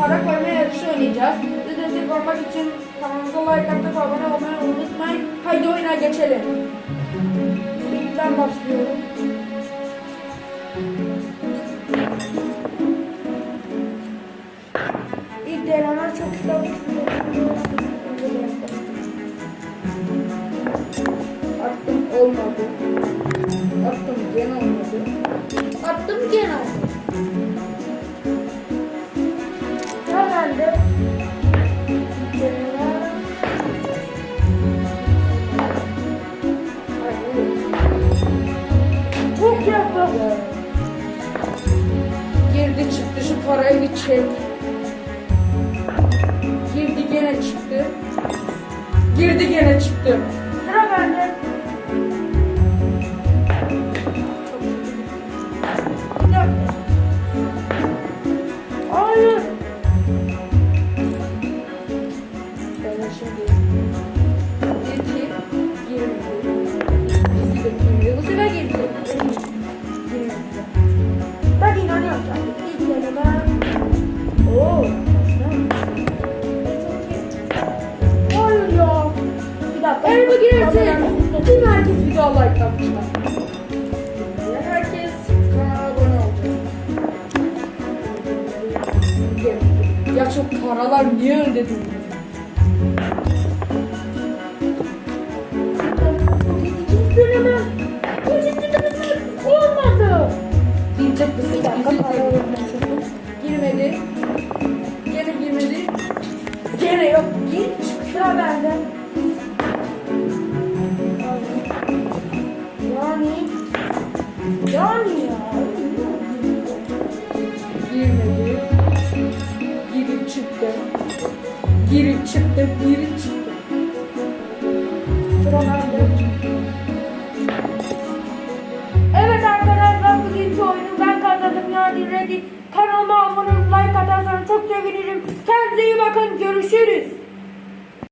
para koyma yarışı oynayacağız. Siz destek olmak için kanalımıza like atıp abone olmayı unutmayın. Haydi oyuna geçelim. İlk ben başlıyorum. İlk deneme çok güzel. Attım olmadı. Attım gene olmadı. Şu parayı bir çek. Girdi gene çıktı. Girdi gene çıktı. Sıra bende. Hayır. Ben şimdi girdi, girmedi. İkisi de girmedi. Bu sefer girdi. Girmedi. Ben inanıyorum. Tüm herkes video like atmışlar. Herkes kanala abone olacak. Ya çok paralar niye deneme. Olmadı. Girecek misin? Bir dakika para Girmedi. Gene girmedi. Gene yok. Gir çıktı benden. Çıktı. Girip çıktı. Girip çıktı. Sıra bende. Evet arkadaşlar bugünkü oyunu ben kazandım yani ready. Kanalıma abone olup like atarsanız çok sevinirim. Kendinize iyi bakın. Görüşürüz.